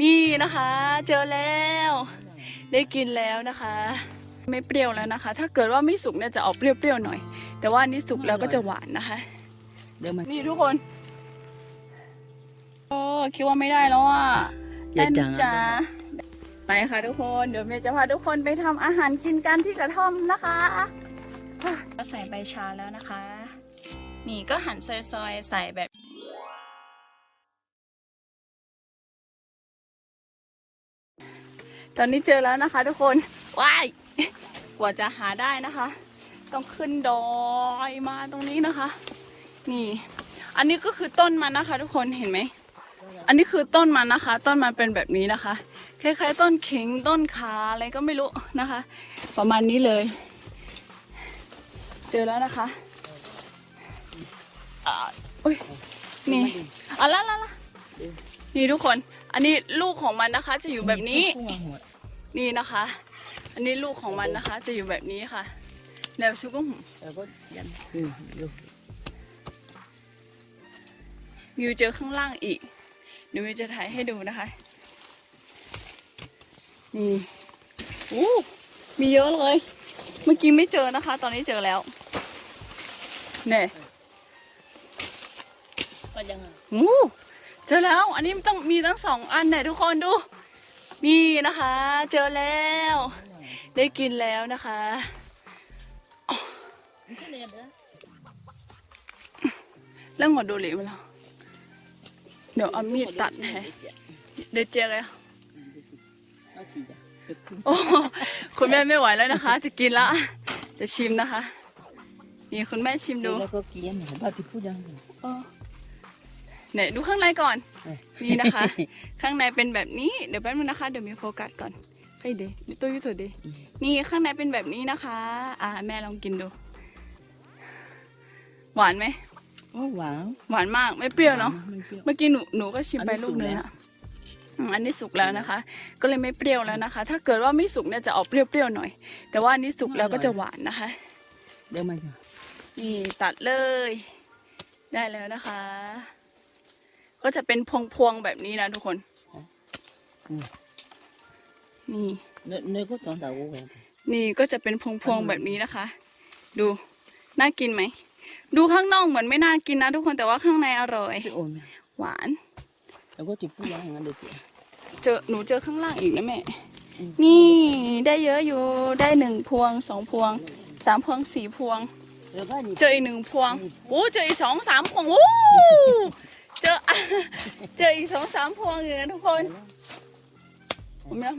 นี่นะคะ เจอแล้ว ได้กินแล้วนะคะ ไม่เปรี้ยวแล้วนะคะ ถ้าเกิดว่าไม่สุกเนี่ยจะออกเปรี้ยวๆหน่อย แต่ว่าอันนี้สุกแล้วก็จะหวานนะคะ เดี๋ยวมันนี่ทุกคนโอ้คิดว่าไม่ได้แล้วอะอย่าได้จันะงจ๊ะไปค่ะทุกคนเดี๋ยวเมย์จะพาทุกคนไปทำอาหารกินกันที่กระท่อมนะคะก็ใส่ใบชาแล้วนะคะ นี่ก็หั่นซอยๆใส่แบบ ตอนนี้เจอแล้วนะคะ ทุกคน ว้าย กว่าจะหาได้นะคะ ต้องขึ้นดอยมาตรงนี้นะคะ นี่ อันนี้ก็คือต้นมันนะคะ ทุกคน เห็นไหม อันนี้คือต้นมันนะคะ ต้นมันเป็นแบบนี้นะคะ คล้ายๆ ต้นขิงต้นขาอะไรก็ไม่รู้นะคะ ประมาณนี้เลย เจอแล้วนะคะอ่อุ้ย นี่อะละละละนี่ทุกคน อันนี้ลูกของมันนะคะจะอยู่แบบนี้ นี่นะคะ อันนี้ลูกของมันนะคะ จะอยู่แบบนี้ค่ะแล้วชุกุ้งแล้วก็ยันอืมอยู่มิวเจอข้างล่างอีก เดี๋ยวมิวจะถ่ายให้ดูนะคะ นี่อู้มีเยอะเลย เมื่อกี้ไม่เจอนะคะ ตอนนี้เจอแล้ว เนี่ยก็ยังอะอู้เจอแล้ว อันนี้ต้องมีทั้งสองอันเนี่ยทุกคนดู นี่นะคะ เจอแล้ว ได้กินแล้วนะคะมันก็เลยเด้อเรื่องหมดดูหลีมาแล้วเดี๋ยวเอามีดตัดให้เดี๋ยวเจอเลยเอาสิจ้ะเดี๋ยวคุณโอ้คุณแม่ไม่ไหวแล้วนะคะ จะกินละ จะชิมนะคะ นี่คุณแม่ชิมดูแล้วก็กินเหมือนบ้าที่พูดยังไง เออเนี่ยดูข้างในก่อนเอ้ยนี่นะคะ ข้างในเป็นแบบนี้เดี๋ยวแป๊บนึงนะคะเดี๋ยวมีโฟกัสก่อนไปเดยวตัวอยุตัวดีนี่ข้างในเป็นแบบนี้นะคะ อ่าแม่ลองกินดู หวานไหมโอ้หวานหวานมากไม่เปรี้ยวเนาะไม่เปรี้ยวเมื่อกี้หนูหนูก็ชิมไปอันนี้ลูกนึงสุกแล้วอะอืมอันนี้สุกแล้วนะคะ ก็เลยไม่เปรี้ยวแล้วนะคะ ถ้าเกิดว่าไม่สุกเนี่ยจะออกเปรี้ยวๆหน่อย แต่ว่าอันนี้สุกแล้วก็จะหวานนะคะ เดี๋ยวมันจะนี่ตัดเลย ได้แล้วนะคะ ก็จะเป็นพวงๆแบบนี้นะทุกคน นี่เนื้อเนื้อก็ต้องด่าโอ้ยนี่ก็จะเป็นพวงๆแบบนี้นะคะ ดูน่ากินไหม ดูข้างนอกเหมือนไม่น่ากินนะทุกคนแต่ว่าข้างในอร่อยพี่โอนหวาน แล้วก็ที่พูดยังไงเดี๋ยวจะเจอหนูเจอข้างล่างอีกนะแม่อืมนี่ได้เยอะอยู่ได้หนึ่งพวงสองพวงสามพวงสี่พวงเดี๋ยวก็นี่เจออีกหนึ่งพวงโอ้เจออีกสองสามพวงโอ้ เจอ เจออีกสองสามพวงอยู่นะทุกคนผมีย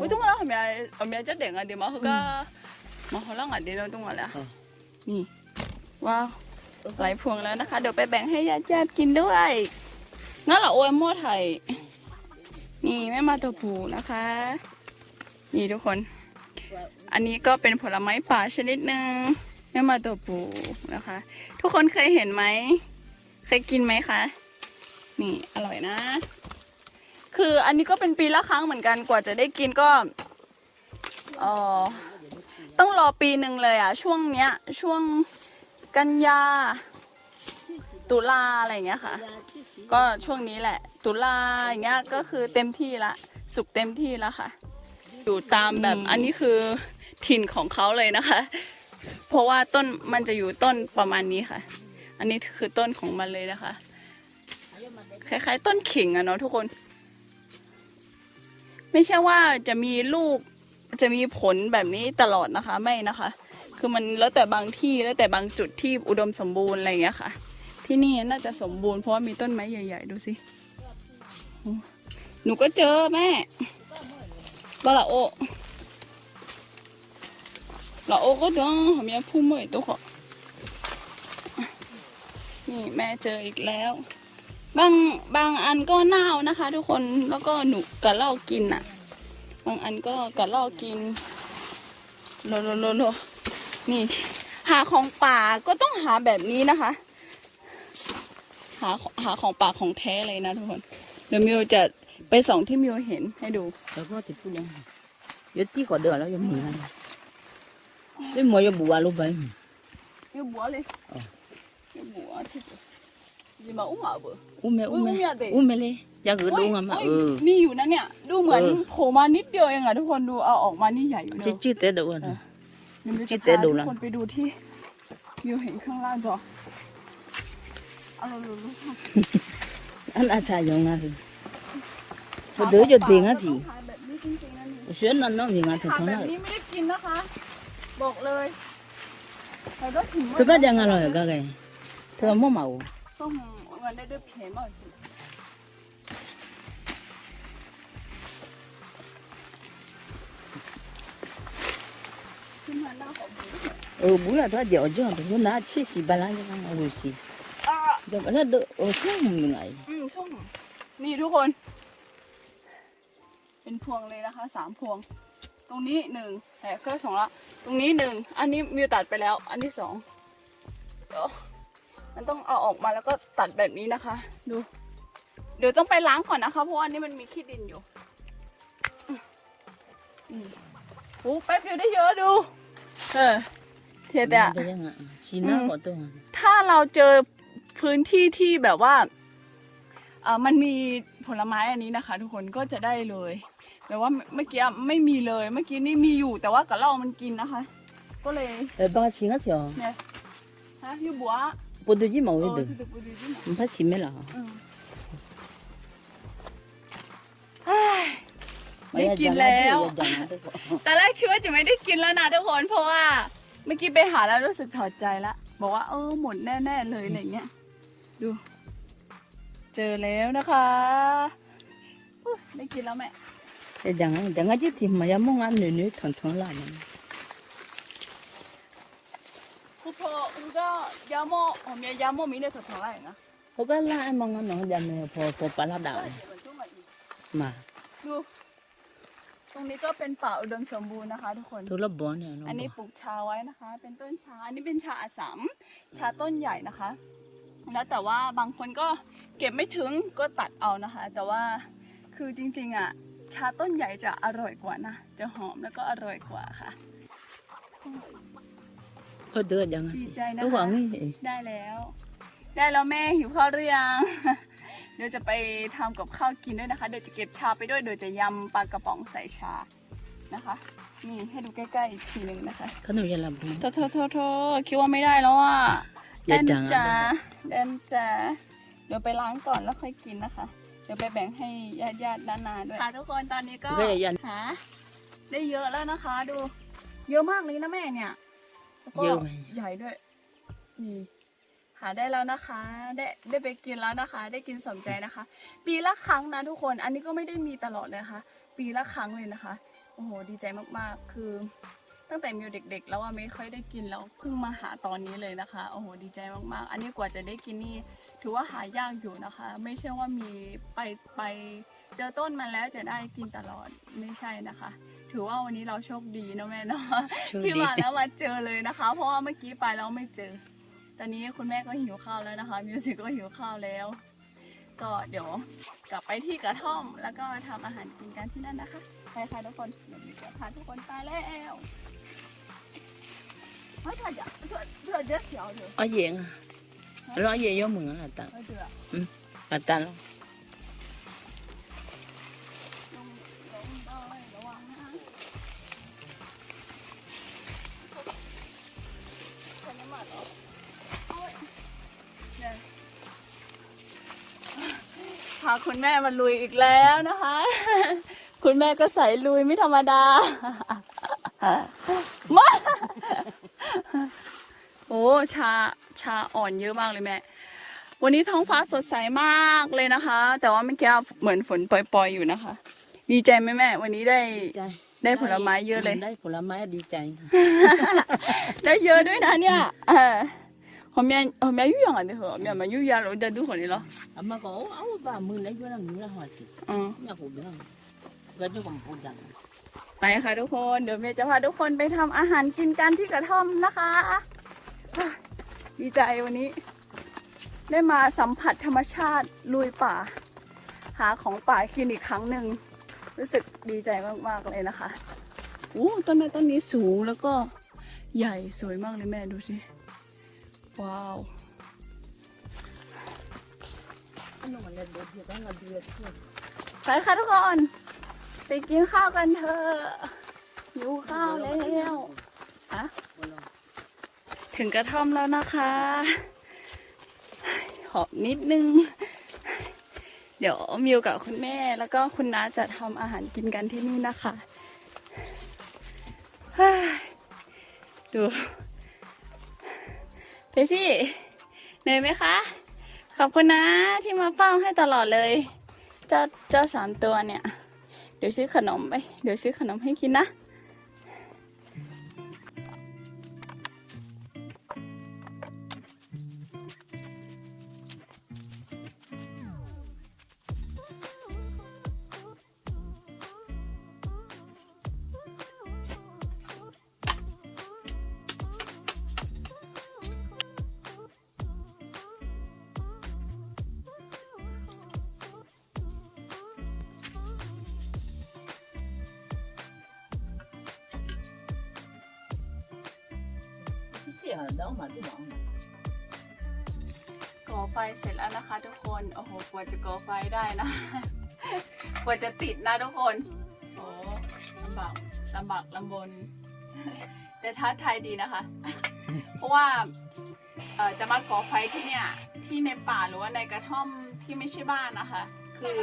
ผมต้องมาแล้วเมเนี่ยผมเนี่ยจะเด็กอะเดี๋ยวมาเขาก็มาเขาเล่าอะเดี๋ยวเราต้องมาแล้วนี่ว้าวหลายพวงแล้วนะคะ เดี๋ยวไปแบ่งให้ญาติญาติกินด้วยงั้นเหรอโอ้ยมั่ไทยนี่แม่มาตัวผูนะคะ นี่ทุกคน อันนี้ก็เป็นผลไม้ป่าชนิดหนึ่งแม่มาตัวผูนะคะ ทุกคนเคยเห็นไหม เคยกินไหมคะ นี่อร่อยนะ คืออันนี้ก็เป็นปีละครั้งเหมือนกันกว่าจะได้กินก็เออต้องรอปีหนึ่งเลยอะ ช่วงเนี้ย ช่วงกันยา ตุลาอะไรอย่างเงี้ยค่ะ ก็ช่วงนี้แหละ ตุลาอย่างเงี้ยก็คือเต็มที่ละ สุกเต็มที่แล้วค่ะ อยู่ตามแบบอันนี้คือถิ่นของเขาเลยนะคะ เพราะว่าต้นมันจะอยู่ต้นประมาณนี้ค่ะ อันนี้คือต้นของมันเลยนะคะ คล้ายๆ ต้นขิงอะเนาะทุกคน ไม่ใช่ว่าจะมีลูกจะมีผลแบบนี้ตลอดนะคะไม่นะคะ คือมันแล้วแต่บางที่แล้วแต่บางจุดที่อุดมสมบูรณ์อะไรอย่างเงี้ยค่ะ ที่นี่น่าจะสมบูรณ์เพราะว่ามีต้นไม้ใหญ่ ๆ ดูสิหนูก็เจอแม่บาลาโอลาโอก็ต้องหอมยาพุ่มเหมยตัวขอนี่แม่เจออีกแล้ว บางบางอันก็เน่านะคะ ทุกคนแล้วก็หนูกระลอกกินอะ บางอันก็กระลอกกินโลโลโลโลนี่ หาของป่าก็ต้องหาแบบนี้นะคะ หาหาของป่าของแท้เลยนะทุกคนเดี๋ยวมิวจะไปส่องที่มิวเห็นให้ดูแล้วก็ที่พูดยังไงเดี๋ยวที่ก่อนเดือดแล้วยังมีนะเดี๋ยวหมวยจะบัวลงไปมิวบัวเลยอ๋อมิวบัวที่ ดีมาอุ้มอะเบออุ้มแม่อุ้อุ้ยมอุ้มแม่อย่าเตะอุ้มแม่เลยอยากเกิดลงอะมาฮ้ยเออนี่อยู่นะเนี่ยดูเหมือนเออโผล่มานิดเดียวเองอะทุกคนดูเอาออกมานี่ใหญ่อยู่เลจืยดจืดแต่เดี๋ยวเออนะเดี๋ยวเราคิจะดแต่พาดูทุกละคนไปดูที่วิวเห็นข้างล่างจอเอาเราดูอันอาชายองนะสิพอเดือจะเตียงอะสิถ่ายแบบนี้จริงๆนะนี่เชื่อนั่นน้องยังไงถึงถ่ายท้องแบน่ะบนี้ไม่ได้กินนะคะ บอกเลยแต่ก็ถึงเธอก็ยังอร่อยก็ไงเธอมั่วเมาต้องมันได้ด้วยเพลมา กสิขึ้นมาหน้าของบูเออบุญละตัวเดียวจ้ะตัวน่าชิสิบาลานซ์กันเอาดูสิอะเดี๋ยวแล้วเด้อโอ้ช่างมึงไงอืมช่วงนี่ทุกคน เป็นพวงเลยนะคะสามพวง ตรงนี้หนึ่งแต่ก็สองละ ตรงนี้หนึ่ง อันนี้มิวตัดไปแล้ว อันที่สองเดี๋ยว มันต้องเอาออกมาแล้วก็ตัดแบบนี้นะคะ ดู เดี๋ยวต้องไปล้างก่อนนะคะ เพราะว่าอันนี้มันมีขี้ดินอยู่อืมอืมโอ้แป๊บเดียวได้เยอะดู เออเทียแต่เดี๋ยวยังไงสีหน้าก็ตัวถ้าเราเจอพื้นที่ที่แบบว่าเออมันมีผลไม้อันนี้นะคะ ทุกคนก็จะได้เลยแต่ว่าเมื่อกี้ไม่มีเลย เมื่อกี้นี่มีอยู่แต่ว่ากระรอกมันกินนะคะ ก็เลยเออบ้าชิงอะจ้ะเนี่ยฮะยูบัว ปวดจีเมาเอไว้อเด้อคือปูดีที่ไหนมันพัดชิมไหมล่ะอืมเฮ้ยได้กินแล้วแต่แรกคิดว่าจะไม่ได้กินแล้วนะทุกคนเพราะว่าเมื่อกี้ไปหาแล้วรู้สึกถอดใจละบอกว่าเออหมดแน่ๆเลยอะไรเงี้ยดู เจอแล้วนะคะอุ๊ยได้กินแล้วแม่เดี๋ยวยังไงเดี๋ยวไงจีที่มายามองอันหนึ่งๆทั้งๆล่ะมัน คุ ก็ยาโมผมมียาโมมีในถั่วๆอะไรนะเขาก็ล่ามองอันน้องจำเนี่ยพอพอปลาดาวมาดูตรงนี้ก็เป็นป่าอุดมสมบูรณ์นะคะ ทุกคนทุลบอนเนี่ยองอันนี้ปลูกชาไว้นะคะ เป็นต้นชา อันนี้เป็นชาอาสามชาต้นใหญ่นะคะ แล้วแต่ว่าบางคนก็เก็บไม่ถึงก็ตัดเอานะคะ แต่ว่าคือจริงๆอะชาต้นใหญ่จะอร่อยกว่านะ จะหอมแล้วก็อร่อยกว่าค่ะ ก็เดือดยังไงดีใจนะคะตัวหวังนี่ได้แล้ว ได้แล้วแม่หิวข้าวหรือยัง เดี๋ยวจะไปทำกับข้าวกินด้วยนะคะ เดี๋ยวจะเก็บชาไปด้วย เดี๋ยวจะยำปลากระป๋องใส่ชานะคะ นี่ให้ดูใกล้ๆอีกทีหนึ่งนะคะขนมยาลำพู โทษโทษโทษโทษคิดว่าไม่ได้แล้วอะอย่าแดนจัง จ๋าอะแดนจ๋าเดี๋ยวไปล้างก่อนแล้วค่อยกินนะคะ เดี๋ยวไปแบ่งให้ญาติญาติๆด้านหนาด้วยค่ะทุกคนตอนนี้ก็ ก็อย่ายันหาได้เยอะแล้วนะคะดู เยอะมากเลยนะแม่เนี่ย แล้วก็เยอะไหม ใหญ่ด้วย นี่ หาได้แล้วนะคะ ได้ได้ไปกินแล้วนะคะ ได้กินสมใจนะคะ ปีละครั้งนะทุกคน อันนี้ก็ไม่ได้มีตลอดเลยนะคะ ปีละครั้งเลยนะคะ โอ้โห ดีใจมากๆ คือ ตั้งแต่มิวเด็ก ๆ แล้วว่าไม่ค่อยได้กินแล้วเพิ่งมาหาตอนนี้เลยนะคะ โอ้โห ดีใจมากๆ อันนี้กว่าจะได้กินนี่ ถือว่าหายากอยู่นะคะ ไม่ใช่ว่ามีไปไป เจอต้นมาแล้วจะได้กินตลอดไม่ใช่นะคะ ถือว่าวันนี้เราโชคดีนะแม่เนาะโชคที่ดีมาแล้วมาเจอเลยนะคะ เพราะว่าเมื่อกี้ไปแล้วไม่เจอ ตอนนี้คุณแม่ก็หิวข้าวแล้วนะคะมิวสิกก็หิวข้าวแล้ว ก็เดี๋ยวกลับไปที่กระท่อม แล้วก็ทำอาหารกินกันที่นั่นนะคะไปค่ะทุกคนเดี๋ยวมิวจะพาทุกคนไปแล้วเฮ้ยเธอจะเธอเธอจะเสียวเถอะ เอาเย่งอะแล้วเอาเย่ยมือละตังเธอเถอะละตังลง พาคุณแม่มาลุยอีกแล้วนะคะ คุณแม่ก็ใส่ลุยไม่ธรรมดามาโอ้ชาชาอ่อนเยอะมากเลยแม่ วันนี้ท้องฟ้าสดใสมากเลยนะคะ แต่ว่าเมื่อกี้เหมือนฝนปล่อยๆอยู่นะคะ ดีใจไหมแม่ วันนี้ได้ใจได้ผลไม้เยอะเลย ได้ผลไม้ดีใจ ได้เยอะด้วยนะเนี่ยเออ หอมยาหอมยายุ่ยยังอะเดี๋ยวหอมยามายุ่ยยาเราได้ดูคนนี้เหรออามาก็เอาบ้ามือไหนก็นั่งมือหัวสิอืมอยากพูดเรื่องก็จะผมพูดจังไปค่ะทุกคน เดี๋ยวเมย์จะพาทุกคนไปทำอาหารกินกันที่กระท่อมนะคะอะดีใจวันนี้ ได้มาสัมผัสธรรมชาติลุยป่า หาของป่ากินอีกครั้งหนึ่งรู้สึกดีใจมากๆเลยนะคะโอ้ต้นไม้ต้นนี้สูงแล้วก็ใหญ่สวยมากเลยแม่ดูสิ ว้าวไป Ano man na doon dito nga dito. ไปค่ะทุกคน ไปกินข้าวกันเถอะหิวข้าวแล้วอะ Wala. ถึงกระท่อมแล้วนะคะ หอบนิดนึง เดี๋ยวมิวกับคุณแม่แล้วก็คุณน้าจะทำอาหารกินกันที่นี่นะคะเฮ้ยดู เพชี่เหนื่อยไหมคะ ขอบคุณนะที่มาเฝ้าให้ตลอดเลย เจ้าเจ้าสามตัวเนี่ย เดี๋ยวซื้อขนมไป เดี๋ยวซื้อขนมให้กินนะ นะกว่าจะติดนะทุกคนโอ้ลำบากลำบากลำบน แต่ท้าทายดีนะคะ เพราะว่าจะมาก่อไฟที่เนี่ยที่ในป่าหรือว่าในกระท่อมที่ไม่ใช่บ้านนะคะ คือ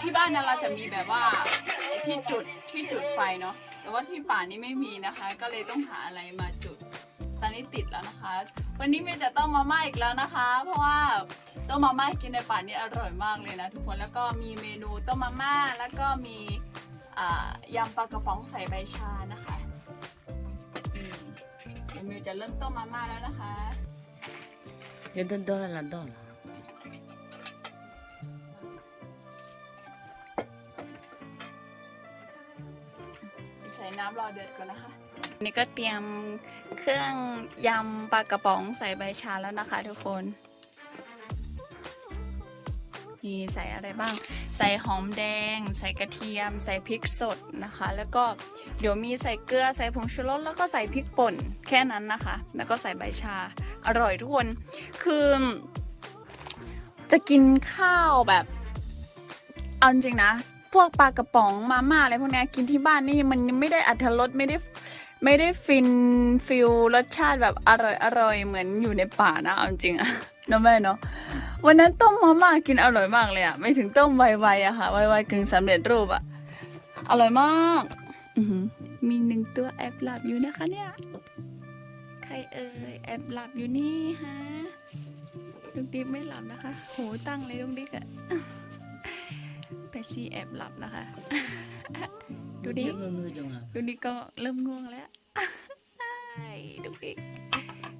ที่บ้านนี่ยเราจะมีแบบว่าที่จุดที่จุดไฟเนาะแต่ว่าที่ป่านี้ไม่มีนะคะ ก็เลยต้องหาอะไรมาจุดตอนนี้ติดแล้วนะคะ วันนี้มิวจะต้มมาม่าอีกแล้วนะคะ เพราะว่าต้มมาม่ากินในป่านี่อร่อยมากเลยนะทุกคนแล้วก็มีเมนูต้มมาม่าแล้วก็มีอ่ายำปลากระป๋องใส่ใบชานะคะอืมเดี๋ยวมิวจะเริ่มต้มมาม่าแล้วนะคะ Yung doon doon lang doon. ใส่น้ำรอเดือดก่อนนะคะอั นี่ก็เตรียมเครื่องยำปลากระป๋องใส่ใบชาแล้วนะคะทุกคน นี่ใส่อะไรบ้าง ใส่หอมแดง ใส่กระเทียม ใส่พริกสดนะคะ แล้วก็เดี๋ยวมีใส่เกลือ ใส่ผงชูรส แล้วก็ใส่พริกป่นแค่นั้นนะคะ แล้วก็ใส่ใบชา อร่อยทุกคน คือ จะกินข้าวแบบ เอาจริงนะ พวกปลากระป๋องมาม่าอะไรพวกนี้กินที่บ้านนี่มันไม่ได้อัตรสไม่ได้ ไม่ได้ฟินฟิลรสชาติแบบอร่อยอร่อยเหมือนอยู่ในป่านะเอาจริงอะเนาะแม่เนาะวันนั้นต้มมาม่ากินอร่อยมากเลยอะไม่ถึงต้มไวๆอะค่ะไวๆกึ่งสำเร็จรูปอะอร่อยมากมีหนึ่งตัวแอบหลับอยู่นะคะเนี่ยใครเอ่ยแอบหลับอยู่นี่ฮะลุงดิ๊กไม่หลับนะคะ โหตั้งเลยลุงดิ๊กอะ ซีแอบหลับนะคะ ดูดิ Yung ngư chung à. ดูดิก็เริ่มง่วงแล้วดูดิ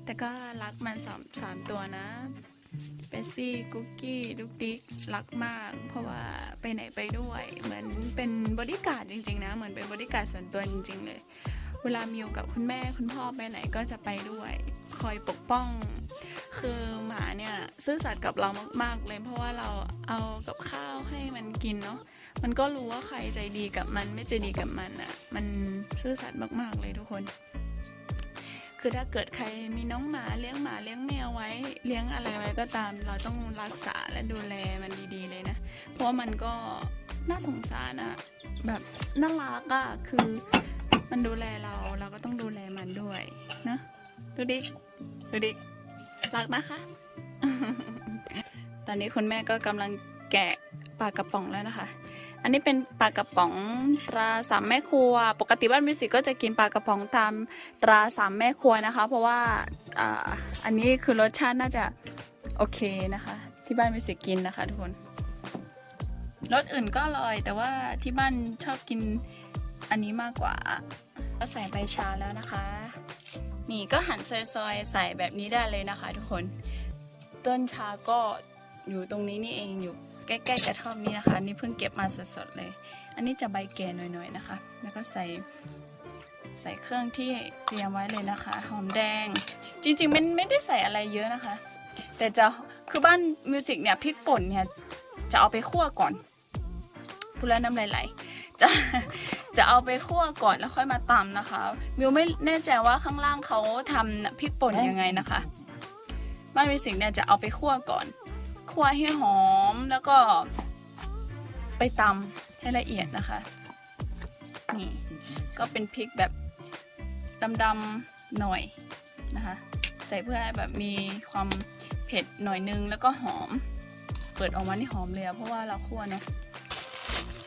แต่ก็รักมันสามสามตัวนะเปปซี่กุ๊กกี้ดุกดิกรักมาก เพราะว่าไปไหนไปด้วย เหมือนเป็นบอดี้การ์ดจริง ๆ นะ เหมือนเป็นบอดี้การ์ดส่วนตัวจริง ๆ เลย เวลามิวกับคุณแม่คุณพ่อไปไหนก็จะไปด้วย คอยปกป้อง คือหมาเนี่ยซื่อสัตย์กับเรามาก ๆ เลย เพราะว่าเราเอากับข้าวให้มันกินเนาะมันก็รู้ว่าใครใจดีกับมันไม่ใจดีกับมันอะ มันซื่อสัตย์มาก ๆ เลยทุกคน คือถ้าเกิดใครมีน้องหมาเลี้ยงหมาเลี้ยงแมวไว้ เลี้ยงอะไรไว้ก็ตาม เราต้องรักษาและดูแลมันดีๆเลยนะ เพราะว่ามันก็น่าสงสารอะแบบน่ารักอะคือมันดูแลเราเราก็ต้องดูแลมันด้วยนะ ดูดิ ดูดิรักนะคะ ตอนนี้คุณแม่ก็กำลังแกะปลากระป๋องแล้วนะคะ อันนี้เป็นปลากระป๋องตราสามแม่ครัว ปกติบ้านมิวสิกก็จะกินปลากระป๋องตามตราสามแม่ครัวนะคะ เพราะว่าอ,อันนี้คือรสชาติน่าจะโอเคนะคะ ที่บ้านมิวสิกกินนะคะทุกคนรสอื่นก็อร่อย แต่ว่าที่บ้านชอบกินอันนี้มากกว่า ก็ใส่ใบชาแล้วนะคะ นี่ก็หั่นซอยๆ ใส่แบบนี้ได้เลยนะคะ ทุกคน ต้นชาก็อยู่ตรงนี้นี่เองอยู่ใกล้ๆกระท่อมนี่นะคะ นี่เพิ่งเก็บมาสดๆเลย อันนี้จะใบแก่หน่อยๆนะคะ แล้วก็ใส่ใส่เครื่องที่เตรียมไว้เลยนะคะ หอมแดง จริงๆมันไม่ได้ใส่อะไรเยอะนะคะ แต่จะคือบ้านมิวสิกเนี่ยพริกป่นเนี่ยจะเอาไปคั่วก่อนพูดแล้วน้ำไหล จะจะเอาไปคั่วก่อนแล้วค่อยมาตำนะคะมิวไม่แน่ใจว่าข้างล่างเขาทำพริกป่นยังไงนะคะบ้านมิวสิกเนี่ยจะเอาไปคั่วก่อน คั่วให้หอมแล้วก็ ไปตำให้ละเอียดนะคะ นี่ก็เป็นพริกแบบดำๆหน่อยนะคะ ใส่เพื่อให้แบบมีความเผ็ดหน่อยนึงแล้วก็หอม เปิดออกมานี่หอมเลยอะเพราะว่าเราคั่วเนาะ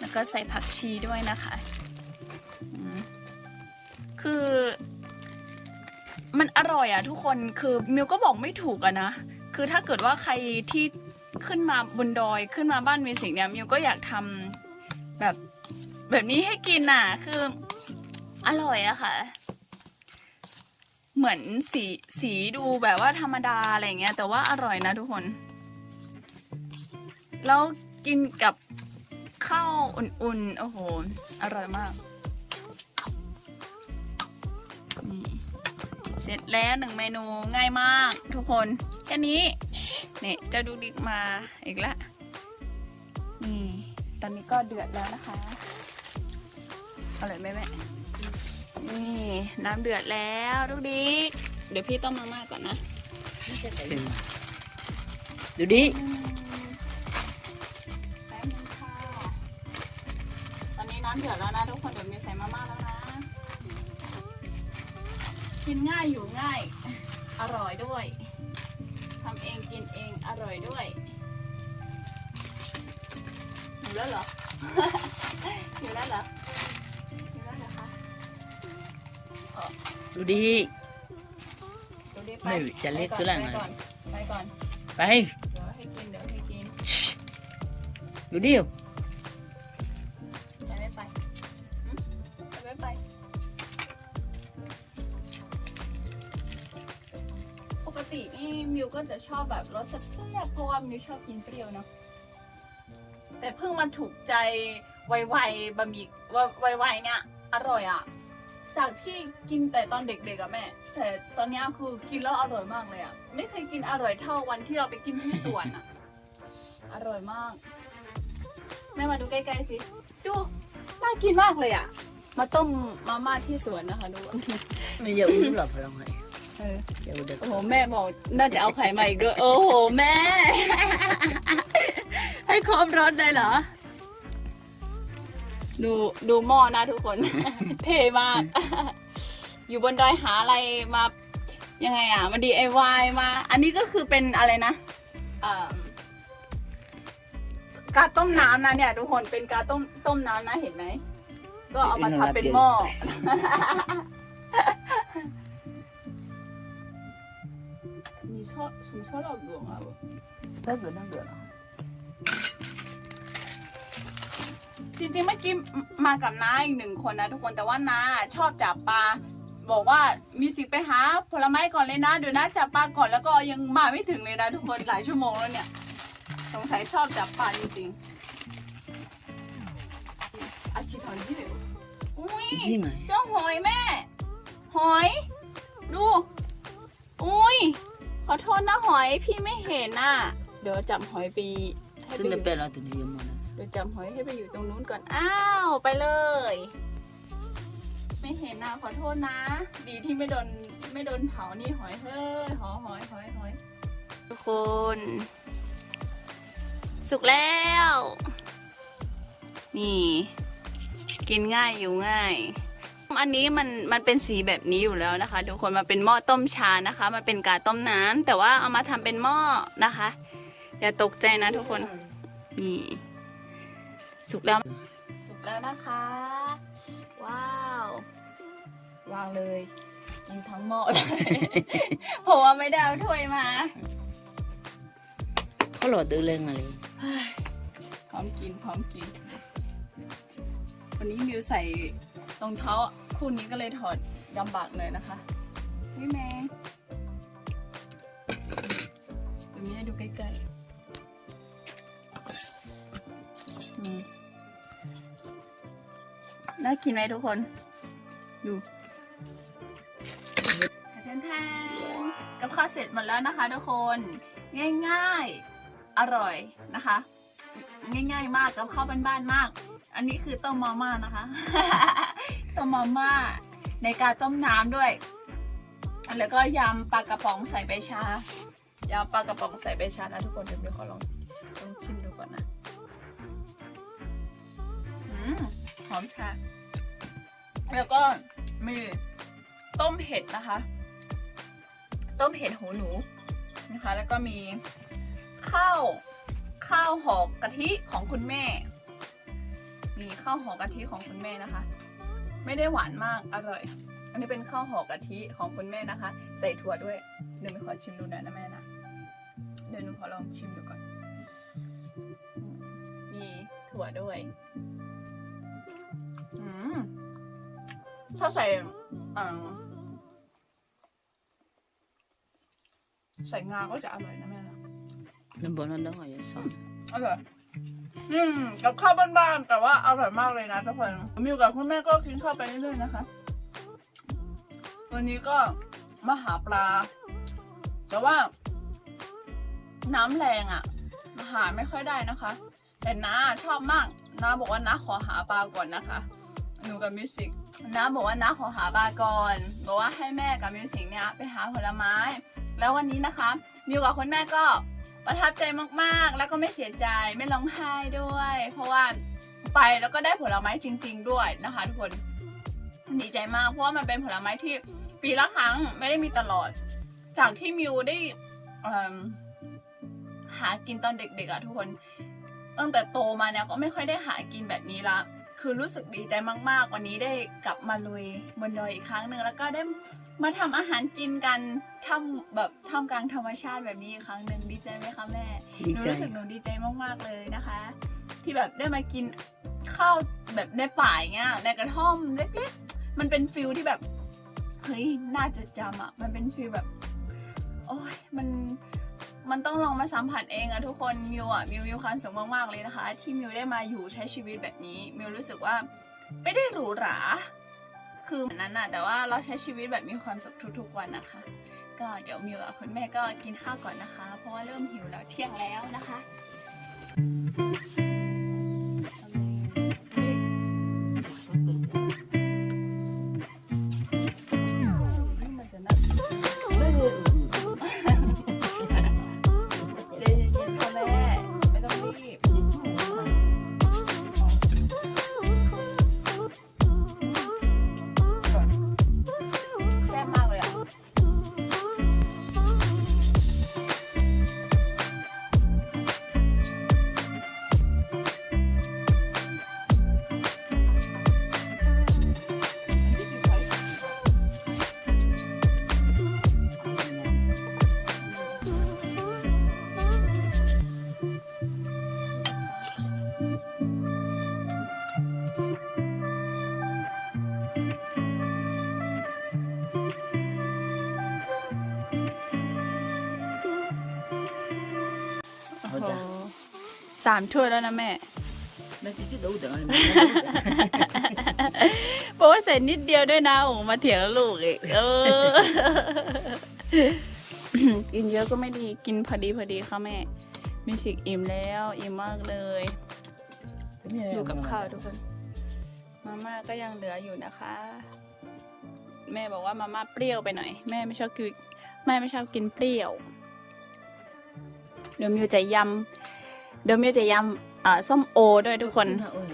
แล้วก็ใส่ผักชีด้วยนะคะคือมันอร่อยอะทุกคนคือมิวก็บอกไม่ถูกอะนะ คือถ้าเกิดว่าใครที่ขึ้นมาบนดอยขึ้นมาบ้านมีสิ่งเนี่ยมิวก็อยากทำแบบแบบนี้ให้กินน่ะคืออร่อยอะค่ะ เหมือนสีสีดูแบบว่าธรรมดาอะไรเงี้ยแต่ว่าอร่อยนะทุกคน แล้วกินกับ ข้าวอุ่นๆ โอ้โห อร่อยมาก นี่ เสร็จแล้วหนึ่งเมนูง่ายมากทุกคน แค่นี้ นี่เจะดูดิกมาอีกแล้วนี่ ตอนนี้ก็เดือดแล้วนะคะ อร่อยไหมแม่ นี่น้ำเดือดแล้วลูกดิกเดี๋ยวพี่ต้มมาม่าก่อนนะดูดิอืมแเดือดแล้วนะทุกคนเดี๋ยวมีใส่มาม่าแล้วนะ กินง่ายอยู่ง่าย อร่อยด้วยทำเองกินเองอร่อยด้วยอยู่แล้วเหรออยู่แล้วเหรออยู่แล้วเหรอคะดูดิดูดิไปไม่จะเล็กคืออะไรไปก่อนไปก่อนไป เดี๋ยวให้กินเดี๋ยวให้กิน ดูดิไชอบแบบรสแซ่บๆเพราะว่ามิวชอบกินเปรี้ยวเนาะแต่เพิ่งมาถูกใจไวๆบะหมี่ว่าไวๆเนี่ยอร่อยอะจากที่กินแต่ตอนเด็กๆอะแม่ แต่ตอนนี้คือกินแล้วอร่อยมากเลยอะไม่เคยกินอร่อยเท่าวันที่เราไปกินที่สวนอะอร่อยมากแม่มาดูใกล้ๆสิดูน่ากินมากเลยอะมาต้มมาม่าที่สวนนะคะดู ไม่อยากอุ้มหรอกพลังไง เออเดี๋ยวเด็กโอ้โหแม่บอกน่าจะเอาไข่มาอีกด้วย โอ้โหแม่ ให้ครบรสเลยเหรอ ดูดูหม้อนะทุกคน เท่มาก อยู่บนดอยหาอะไรมายังไงอะ มาดีไอวายมา อันนี้ก็คือเป็นอะไรนะเอ่อกาต้มน้ำนะเนี่ย ทุกคนเป็นกาต้มต้มน้ำนะเห็นไหม ก็เอามาทำเป็นหม้อ 사, 지금 사라고 하 고. 사라고 하 고. จริงๆเมื่อกี้มากับน้าอีกหนึ่งคนนะทุกคนแต่ว่าน้าชอบจับปลาบอกว่ามีสิไปหาผลไม้ก่อนเลยนะเดี๋ยวน้าจับปลาก่อนแล้วก็ยังมาไม่ถึงเลยนะทุกคนหลายชั่วโมงแล้วเนี่ย สงสัยชอบจับปลาจริงๆอาชีพทอนจิ้มอุ้ยเจ้าหอยแม่ หอย ดู อุ้ย อโทษนะหอยพี่ไม่เห็นน่ะ เดี๋ยวจับหอยไปให้ซึ่ไปงอในยู่เป็นเราถึงจะยมมันเดี๋ยวจับหอยให้ไปอยู่ตรงนู้นก่อน อ้าวไปเลย ไม่เห็นนะขอโทษนะ ดีที่ไม่โดนไม่โดนเผานี่หอยเฮ้ยหอหอยหอยหอยทุกคน สุกแล้ว นี่ กินง่ายอยู่ง่าย อันนี้มันมันเป็นสีแบบนี้อยู่แล้วนะคะ ทุกคนมันเป็นหม้อต้มชานะคะ มันเป็นกาต้มน้ำแต่ว่าเอามาทำเป็นหม้อนะคะ อย่าตกใจนะทุกคนนี่สุกแล้ว สุกแล้วนะคะ ว้าว วางเลย กินทั้งหม้อเลยเพราะว่าไม่ได้เอาถ้วยมาเขาหลอดดื้อเล่งอะไรพร้อมกินพร้อมกิน วันนี้มิวใส่ รองเท้าคู่นี้ก็เลยถอดลำบากหน่อยนะคะวิแมงเดี๋ยวมีให้ดูใกล้ๆนี่น่ากินไหมทุกคน ดูแทนๆกับข้าวเสร็จหมดแล้วนะคะทุกคน ง่ายๆ อร่อยนะคะ ง่าย ๆ มากกับข้าวบ้านๆมาก อันนี้คือต้มมาม่านะคะ ต้มมาม่าในการต้มน้ำด้วย แล้วก็ยำปลากระป๋องใส่ใบชายำปลากระป๋องใส่ใบชานะทุกคนเดี๋ยวเดี๋ยวขอลองลองชิมดูก่อนนะอหอมชา แล้วก็มีต้มเห็ดนะคะ ต้มเห็ดหูหนูนะคะ แล้วก็มีข้าว ข้าวหอกกะทิของคุณแม่ นี่ข้าวหอกกะทิของคุณแม่นะคะ ไม่ได้หวานมากอร่อย อันนี้เป็นข้าวหอกกะทิของคุณแม่นะคะ ใส่ถั่วด้วยเดี๋ยวหนูขอชิมดูหน่อยนะแม่นะเดี๋ยวหนูขอลองชิมดูก่อน มีถั่วด้วยอืมถ้าใส่อ่าใส่งาก็จะอร่อยนะแม่ นะน้ำบอลนั่นต้องอย่าซ้อนอร่อยอืมกับข้าวบ้านๆแต่ว่าอร่อยมากเลยนะทุกคนมิวกับคุณแม่ก็กินข้าวไปเรื่อยๆนะคะ วันนี้ก็มาหาปลา แต่ว่า น้ำแรงอะ่ะหาไม่ค่อยได้นะคะ แต่น้าชอบมากน้าบอกว่าน้าขอหาปลาก่อนนะคะหนูกับมิวสิกน้าบอกว่าน้าขอหาปลาก่อนบอกว่าให้แม่กับมิวสิกเนี่ยไปหาผลไม้ แล้ววันนี้นะคะมิวกับคุณแม่ก็ ประทับใจมากๆ แล้วก็ไม่เสียใจไม่ร้องไห้ด้วย เพราะว่าไปแล้วก็ได้ผลไม้จริง ๆ ด้วยนะคะทุกคนดีใจมากเพราะว่ามันเป็นผลไม้ที่ปีละครั้งไม่ได้มีตลอด จากที่มิวได้เอิ่มหากินตอนเด็กๆอะทุกคนตั้งแต่โตมาเนี่ยก็ไม่ค่อยได้หากินแบบนี้ละคือรู้สึกดีใจมากๆ วันนี้ได้กลับมาลุยบนดอยอีกครั้งหนึ่งแล้วก็ได้ มาทำอาหารกินกันทำแบบท่ามกลางธรรมชาติแบบนี้อีกครั้งหนึ่งดีใจไหมคะแม่ดีหนูใจ รู้สึกหนูดีใจมากๆเลยนะคะ ที่แบบได้มากินข้าวแบบในป่าอย่างเงี้ยในกระท่อมเล็กๆมันเป็นฟิลที่แบบเฮ้ยน่าจดจำอะมันเป็นฟิลแบบ โอ้ยมันมันต้องลองมาสัมผัสเองอะทุกคนมิวอะมิวมีความสุขมากๆเลยนะคะ ที่มิวได้มาอยู่ใช้ชีวิตแบบนี้มิวรู้สึกว่าไม่ได้หรูหรา คือแบบนั้นน่ะแต่ว่าเราใช้ชีวิตแบบมีความสุขทุกๆวันนะคะ ก็เดี๋ยวมิวกับคุณแม่ก็กินข้าวก่อนนะคะ เพราะว่าเริ่มหิวแล้วเที่ยงแล้วนะคะามถ้วยแล้วนะแม่ไม่คิดดูเดี๋ยวอะไรบอกว่าใส่นิดเดียวด้วยนะโอ้มาเถียงลูกอีกเออ กินเยอะก็ไม่ดีกินพอดีพอดีค่ะแม่ มีสิกอิ่มแล้วอิ่มมากเลยดูกับข้าวทุกคน มาม่าก็ยังเหลืออยู่นะคะ แม่บอกว่ามาม่าเปรี้ยวไปหน่อย แม่ไม่ชอบกินแม่ไม่ชอบกินเปรี้ยวเดี๋ยวมิวจะยำ เดี๋ยวมิวจะยำอ่าส้มโอด้วยทุกคนอ้ย